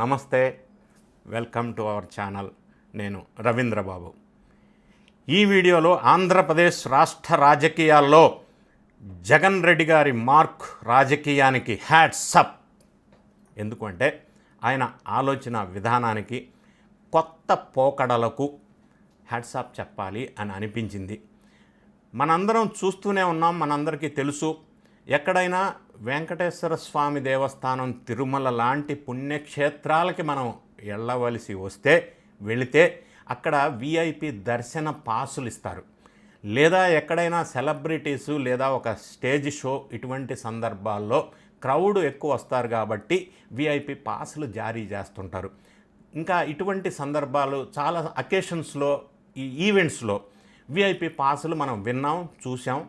నమస్తే welcome to our channel. నేను రవీంద్రబాబు. ఈ వీడియోలో ఆంధ్రప్రదేశ్ రాష్ట్ర రాజకీయాల్లో జగన్ రెడ్డి గారి మార్క్ రాజకీయానికి హ్యాట్సప్ ఎందుకంటే ఆయన ఆలోచన విధానానికి కొత్త పోకడలకు హ్యాట్సాప్ చెప్పాలి అని అనిపించింది. మనందరం చూస్తూనే ఉన్నాం మనందరికీ తెలుసు. ఎక్కడైనా వెంకటేశ్వర స్వామి దేవస్థానం తిరుమల లాంటి పుణ్యక్షేత్రాలకి మనం వెళ్ళవలసి వస్తే వెళితే అక్కడ విఐపి దర్శన పాసులు ఇస్తారు. లేదా ఎక్కడైనా సెలబ్రిటీసు లేదా ఒక స్టేజ్ షో ఇటువంటి సందర్భాల్లో క్రౌడ్ ఎక్కువ వస్తారు కాబట్టి విఐపి పాసులు జారీ చేస్తుంటారు. ఇంకా ఇటువంటి సందర్భాలు చాలా అకేషన్స్లో ఈ ఈవెంట్స్లో విఐపి పాసులు మనం విన్నాం చూసాం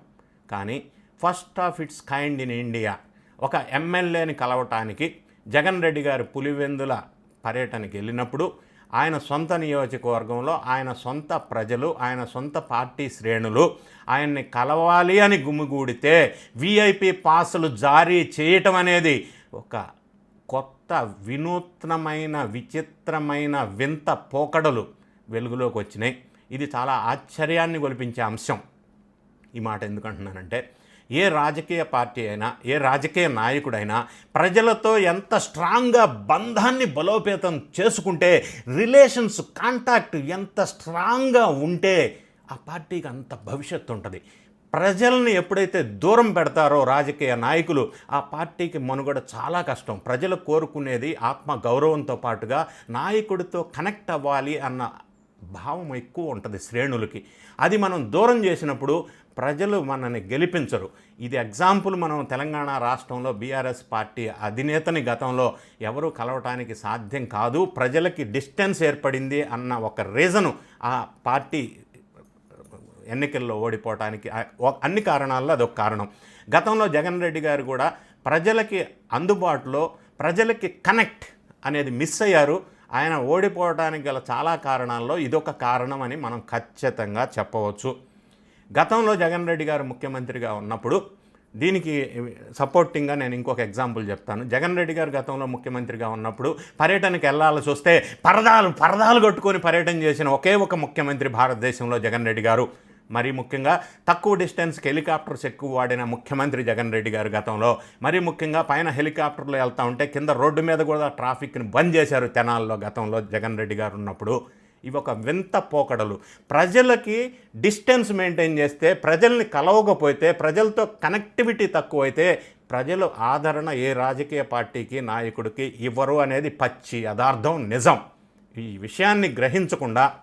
కానీ first of its kind in India. ఒక ఎమ్మెల్యేని కలవటానికి జగన్ రెడ్డి గారు పులివెందుల పర్యటనకి వెళ్ళినప్పుడు ఆయన సొంత నియోజకవర్గంలో ఆయన సొంత ప్రజలు ఆయన సొంత పార్టీ శ్రేణులు ఆయన్ని కలవాలి అని గుమిగూడితే విఐపి పాసులు జారీ చేయటం అనేది ఒక కొత్త వినూత్నమైన విచిత్రమైన వింత పోకడలు వెలుగులోకి వచ్చినాయి. ఇది చాలా ఆశ్చర్యాన్ని గొలిపించే అంశం. ఈ మాట ఎందుకంటున్నానంటే ఏ రాజకీయ పార్టీ అయినా ఏ రాజకీయ నాయకుడైనా ప్రజలతో ఎంత స్ట్రాంగ్గా బంధాన్ని బలోపేతం చేసుకుంటే రిలేషన్స్ కాంటాక్ట్ ఎంత స్ట్రాంగ్గా ఉంటే ఆ పార్టీకి అంత భవిష్యత్తు ఉంటుంది. ప్రజల్ని ఎప్పుడైతే దూరం పెడతారో రాజకీయ నాయకులు ఆ పార్టీకి మనుగడ చాలా కష్టం. ప్రజలు కోరుకునేది ఆత్మ గౌరవంతో పాటుగా నాయకుడితో కనెక్ట్ అవ్వాలి అన్న భావం ఎక్కువ ఉంటుంది శ్రేణులకి. అది మనం దూరం చేసినప్పుడు ప్రజలు మనల్ని గెలిపించరు. ఇది ఎగ్జాంపుల్ మనం తెలంగాణ రాష్ట్రంలో బీఆర్ఎస్ పార్టీ అధినేతని గతంలో ఎవరు కలవటానికి సాధ్యం కాదు. ప్రజలకి డిస్టెన్స్ ఏర్పడింది అన్న ఒక రీజను ఆ పార్టీ ఎన్నికల్లో ఓడిపోవటానికి అన్ని కారణాల్లో అదొక కారణం. గతంలో జగన్ రెడ్డి గారు కూడా ప్రజలకి అందుబాటులో ప్రజలకి కనెక్ట్ అనేది మిస్ అయ్యారు. ఆయన ఓడిపోవడానికి గల చాలా కారణాల్లో ఇదొక కారణం అని మనం ఖచ్చితంగా చెప్పవచ్చు. గతంలో జగన్ రెడ్డి గారు ముఖ్యమంత్రిగా ఉన్నప్పుడు దీనికి సపోర్టింగ్గా నేను ఇంకొక ఎగ్జాంపుల్ చెప్తాను. జగన్ రెడ్డి గారు గతంలో ముఖ్యమంత్రిగా ఉన్నప్పుడు పర్యటనకు వెళ్ళాల్సి వస్తే పరదాలు పరదాలు కట్టుకొని పర్యటన చేసిన ఒకే ఒక ముఖ్యమంత్రి భారతదేశంలో జగన్ రెడ్డి గారు. మరి ముఖ్యంగా తక్కువ డిస్టెన్స్కి హెలికాప్టర్స్ ఎక్కువ వాడిన ముఖ్యమంత్రి జగన్ రెడ్డి గారు గతంలో. మరి ముఖ్యంగా పైన హెలికాప్టర్లో వెళ్తూ ఉంటే కింద రోడ్డు మీద కూడా ట్రాఫిక్ని బంద్ చేశారు తెనాల్లో గతంలో జగన్ రెడ్డి గారు ఉన్నప్పుడు. ఇవి ఒక వింత పోకడలు. ప్రజలకి డిస్టెన్స్ మెయింటైన్ చేస్తే ప్రజల్ని కలవకపోతే ప్రజలతో కనెక్టివిటీ తక్కువైతే ప్రజలు ఆదరణ ఏ రాజకీయ పార్టీకి నాయకుడికి ఇవ్వరు అనేది పచ్చి యథార్థం నిజం. ఈ విషయాన్ని గ్రహించకుండా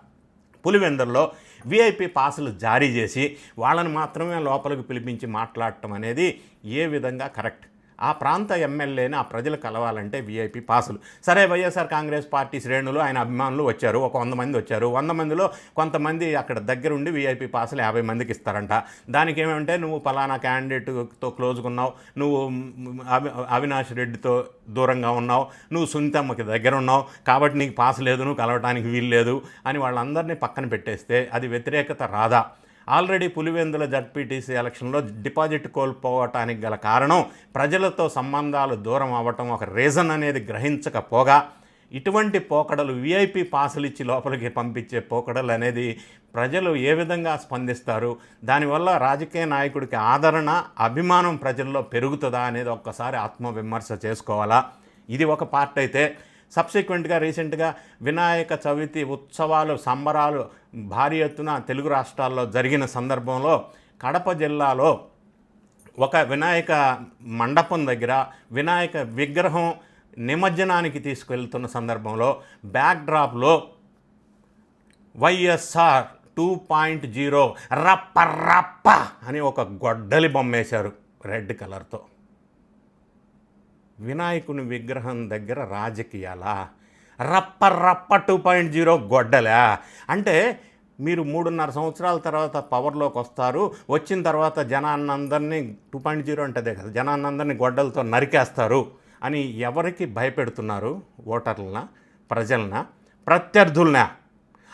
పులివెందుల్లో విఐపి పాసులు జారీ చేసి వాళ్ళని మాత్రమే లోపలికి పిలిపించి మాట్లాడటం అనేది ఏ విధంగా కరెక్ట్? ఆ ప్రాంత ఎమ్మెల్యేని ఆ ప్రజలు కలవాలంటే వీఐపీ పాసులు. సరే వైఎస్ఆర్ కాంగ్రెస్ పార్టీ శ్రేణులు ఆయన అభిమానులు వచ్చారు ఒక వంద మంది వచ్చారు. వంద మందిలో కొంతమంది అక్కడ దగ్గరుండి వీఐపీ పాసులు యాభై మందికి ఇస్తారంట. దానికి ఏమంటే నువ్వు పలానా క్యాండిడేట్తో క్లోజ్గా ఉన్నావు నువ్వు అవినాష్ రెడ్డితో దూరంగా ఉన్నావు నువ్వు సునీతమ్మకి దగ్గర ఉన్నావు కాబట్టి నీకు పాస్ లేదు నువ్వు కలవటానికి వీలు లేదు అని వాళ్ళందరినీ పక్కన పెట్టేస్తే అది వ్యతిరేకత రాదా? ఆల్రెడీ పులివెందుల జడ్పీటీసీ ఎలక్షన్లో డిపాజిట్ కోల్పోవటానికి గల కారణం ప్రజలతో సంబంధాలు దూరం అవ్వటం ఒక రీజన్ అనేది గ్రహించకపోగా ఇటువంటి పోకడలు విఐపి పాసులు ఇచ్చి లోపలికి పంపించే పోకడలు అనేది ప్రజలు ఏ విధంగా స్పందిస్తారు దానివల్ల రాజకీయ నాయకుడికి ఆదరణ అభిమానం ప్రజల్లో పెరుగుతుందా అనేది ఒక్కసారి ఆత్మవిమర్శ చేసుకోవాలా? ఇది ఒక పార్ట్ అయితే. సబ్సిక్వెంట్గా రీసెంట్గా వినాయక చవితి ఉత్సవాలు సంబరాలు భారీ ఎత్తున తెలుగు రాష్ట్రాల్లో జరిగిన సందర్భంలో కడప జిల్లాలో ఒక వినాయక మండపం దగ్గర వినాయక విగ్రహం నిమజ్జనానికి తీసుకెళ్తున్న సందర్భంలో బ్యాక్ డ్రాప్లో వైఎస్ఆర్ టూ పాయింట్ జీరో రప్ప రప్ప అని ఒక గొడ్డలి బొమ్మేశారు రెడ్ కలర్తో. వినాయకుని విగ్రహం దగ్గర రాజకీయాలా? రప్ప రప్ప టూ పాయింట్ జీరో గొడ్డలా? అంటే మీరు మూడున్నర సంవత్సరాల తర్వాత పవర్లోకి వస్తారు వచ్చిన తర్వాత జనాన్నందరినీ టూ పాయింట్ జీరో అంటేదే కదా జనాన్నందరినీ గొడ్డలతో నరికేస్తారు అని ఎవరికి భయపెడుతున్నారు ఓటర్లన ప్రజలన? ప్రత్యర్థులనా?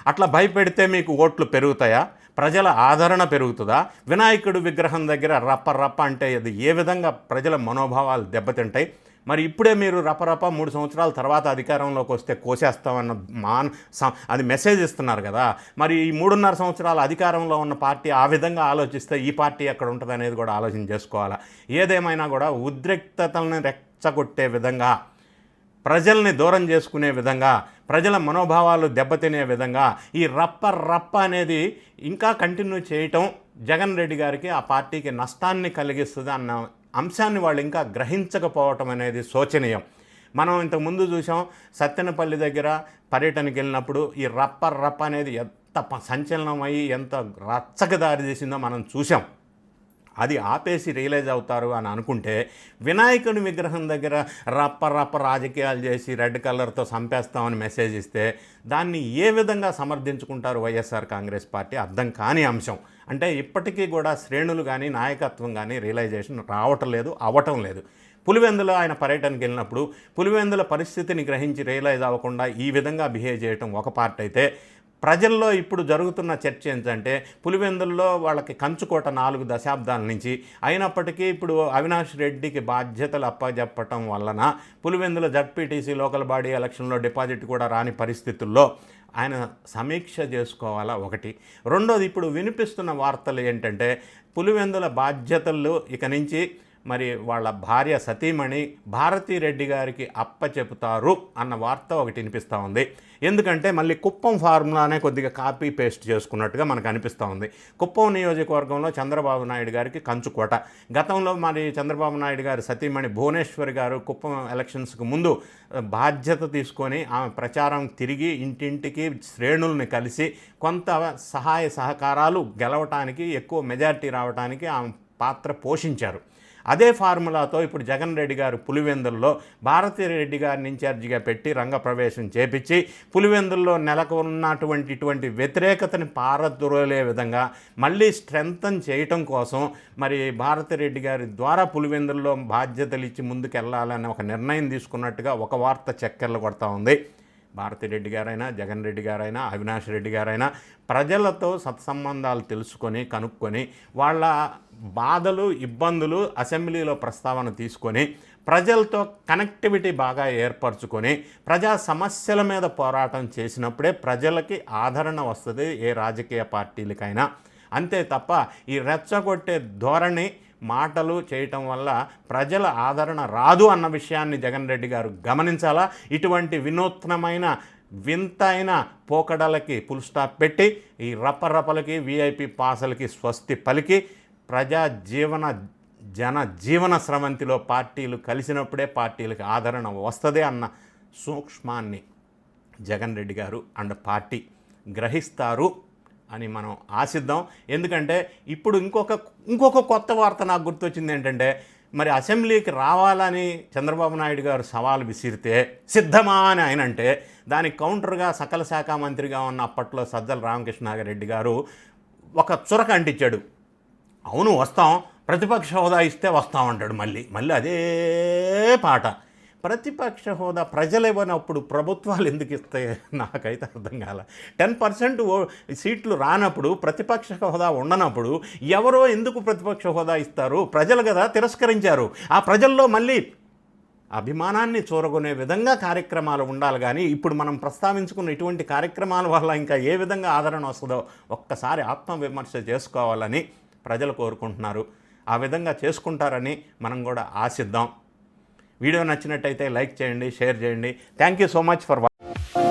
అట్లా భయపెడితే మీకు ఓట్లు పెరుగుతాయా? ప్రజల ఆదరణ పెరుగుతుందా? వినాయకుడు విగ్రహం దగ్గర రప్ప రప్ప అంటే అది ఏ విధంగా ప్రజల మనోభావాలు దెబ్బతింటాయి? మరి ఇప్పుడే మీరు రపరప మూడు సంవత్సరాల తర్వాత అధికారంలోకి వస్తే కోసేస్తామన్న మాన్ అది మెసేజ్ ఇస్తున్నారు కదా. మరి ఈ మూడున్నర సంవత్సరాల అధికారంలో ఉన్న పార్టీ ఆ విధంగా ఆలోచిస్తే ఈ పార్టీ ఎక్కడ ఉంటుంది అనేది కూడా ఆలోచన చేసుకోవాలా. ఏదేమైనా కూడా ఉద్రిక్తతలను రెచ్చగొట్టే విధంగా ప్రజల్ని దూరం చేసుకునే విధంగా ప్రజల మనోభావాలు దెబ్బతినే విధంగా ఈ రప్ప రప్ప అనేది ఇంకా కంటిన్యూ చేయటం జగన్ రెడ్డి గారికి ఆ పార్టీకి నష్టాన్ని కలిగిస్తుంది అన్న అంశాన్ని వాళ్ళు ఇంకా గ్రహించకపోవటం అనేది శోచనీయం. మనం ఇంతకుముందు చూసాం సత్తెనపల్లి దగ్గర పర్యటనకి వెళ్ళినప్పుడు ఈ రప్ప రప్ప అనేది ఎంత ప- సంచలనమయ్యి ఎంత రచ్చకు దారి తీసిందో మనం చూసాం. అది ఆపేసి రియలైజ్ అవుతారు అని అనుకుంటే వినాయకుని విగ్రహం దగ్గర రప్ప రప్ప రాజకీయాలు చేసి రెడ్ కలర్తో చంపేస్తామని మెసేజ్ ఇస్తే దాన్ని ఏ విధంగా సమర్థించుకుంటారు వైఎస్ఆర్ కాంగ్రెస్ పార్టీ అర్థం కాని అంశం. అంటే ఇప్పటికీ కూడా శ్రేణులు కానీ నాయకత్వం కానీ రియలైజేషన్ రావటం లేదు అవటం లేదు. పులివెందులో ఆయన పర్యటనకి వెళ్ళినప్పుడు పులివెందుల పరిస్థితిని గ్రహించి రియలైజ్ అవ్వకుండా ఈ విధంగా బిహేవ్ చేయటం ఒక పార్ట్ అయితే ప్రజల్లో ఇప్పుడు జరుగుతున్న చర్చ ఏంటంటే పులివెందుల్లో వాళ్ళకి కంచుకోట నాలుగు దశాబ్దాల నుంచి అయినప్పటికీ ఇప్పుడు అవినాష్ రెడ్డికి బాధ్యతలు అప్పజెప్పటం వలన పులివెందుల జడ్పీటీసీ లోకల్ బాడీ ఎలక్షన్లో డిపాజిట్ కూడా రాని పరిస్థితుల్లో ఆయన సమీక్ష చేసుకోవాలా ఒకటి. రెండోది ఇప్పుడు వినిపిస్తున్న వార్తలు ఏంటంటే పులివెందుల బాధ్యతలు ఇక నుంచి మరి వాళ్ళ భార్య సతీమణి భారతీ రెడ్డి గారికి అప్ప చెబుతారు అన్న వార్త ఒకటి వినిపిస్తూ ఉంది. ఎందుకంటే మళ్ళీ కుప్పం ఫార్ములానే కొద్దిగా కాపీ పేస్ట్ చేసుకున్నట్టుగా మనకు అనిపిస్తూ ఉంది. కుప్పం నియోజకవర్గంలో చంద్రబాబు నాయుడు గారికి కంచుకోట గతంలో మరి చంద్రబాబు నాయుడు గారి సతీమణి భువనేశ్వరి గారు కుప్పం ఎలక్షన్స్కి ముందు బాధ్యత తీసుకొని ఆమె ప్రచారం తిరిగి ఇంటింటికి శ్రేణుల్ని కలిసి కొంత సహాయ సహకారాలు గెలవటానికి ఎక్కువ మెజారిటీ రావడానికి ఆమె పాత్ర పోషించారు. అదే ఫార్ములాతో ఇప్పుడు జగన్ రెడ్డి గారు పులివెందుల్లో భారతీ రెడ్డి గారిని ఇన్ఛార్జిగా పెట్టి రంగప్రవేశం చేపించి పులివెందుల్లో నెలకొన్నటువంటి ఇటువంటి వ్యతిరేకతని పారద్రోలే విధంగా మళ్ళీ స్ట్రెంగ్తన్ చేయటం కోసం మరి భారతీ రెడ్డి గారి ద్వారా పులివెందుల్లో బాధ్యతలు ఇచ్చి ముందుకెళ్ళాలని ఒక నిర్ణయం తీసుకున్నట్టుగా ఒక వార్త చక్కెర్లు కొడతా ఉంది. భారతిరెడ్డి గారైనా జగన్ రెడ్డి గారైనా అవినాష్ రెడ్డి గారైనా ప్రజలతో సత్సంబంధాలు తెలుసుకొని కనుక్కొని వాళ్ళ బాధలు ఇబ్బందులు అసెంబ్లీలో ప్రస్తావన తీసుకొని ప్రజలతో కనెక్టివిటీ బాగా ఏర్పరచుకొని ప్రజా సమస్యల మీద పోరాటం చేసినప్పుడే ప్రజలకి ఆదరణ వస్తుంది ఏ రాజకీయ పార్టీలకైనా. అంతే తప్ప ఈ రెచ్చగొట్టే ధోరణి మాటలు చేయటం వల్ల ప్రజల ఆదరణ రాదు అన్న విషయాన్ని జగన్ రెడ్డి గారు గమనించాలా? ఇటువంటి వినూత్నమైన వింతైన పోకడలకి పుల్ స్టాప్ పెట్టి ఈ రపరపలకి వీఐపీ పాసలకి స్వస్తి పలికి ప్రజా జీవన జన జీవన స్రవంతిలో పార్టీలు కలిసినప్పుడే పార్టీలకు ఆదరణ వస్తుంది అన్న సూక్ష్మాన్ని జగన్ రెడ్డి గారు అండ్ పార్టీ గ్రహిస్తారు. అని మనం ఆశిద్దాం. ఎందుకంటే ఇప్పుడు ఇంకొక ఇంకొక కొత్త వార్త నాకు గుర్తొచ్చింది ఏంటంటే మరి అసెంబ్లీకి రావాలని చంద్రబాబు నాయుడు గారు సవాల్ విసిరితే సిద్ధమా అని ఆయన అంటే దానికి కౌంటర్గా సకల శాఖ మంత్రిగా ఉన్న అప్పట్లో సజ్జల రామకృష్ణారెడ్డి గారు ఒక చురక అంటించాడు. అవును వస్తాం. ప్రతిపక్ష హోదా ఇస్తే వస్తామంటాడు మళ్ళీ. మళ్ళీ అదే పాట. ప్రతిపక్ష హోదా ప్రజలు ఇవ్వనప్పుడు ప్రభుత్వాలు ఎందుకు ఇస్తాయి నాకైతే అర్థం కాల. టెన్ పర్సెంట్ సీట్లు రానప్పుడు ప్రతిపక్ష హోదా ఉండనప్పుడు ఎవరో ఎందుకు ప్రతిపక్ష హోదా ఇస్తారు? ప్రజలు కదా తిరస్కరించారు. ఆ ప్రజల్లో మళ్ళీ అభిమానాన్ని చూరగొనే విధంగా కార్యక్రమాలు ఉండాలి కానీ ఇప్పుడు మనం ప్రస్తావించుకున్న ఇటువంటి కార్యక్రమాల వల్ల ఇంకా ఏ విధంగా ఆదరణ వస్తుందో ఒక్కసారి ఆత్మవిమర్శ చేసుకోవాలని ప్రజలు కోరుకుంటున్నారు. ఆ విధంగా చేసుకుంటారని మనం కూడా ఆశిద్దాం. వీడియో నచ్చినట్టయితే లైక్ చేయండి షేర్ చేయండి. Thank you so much for watching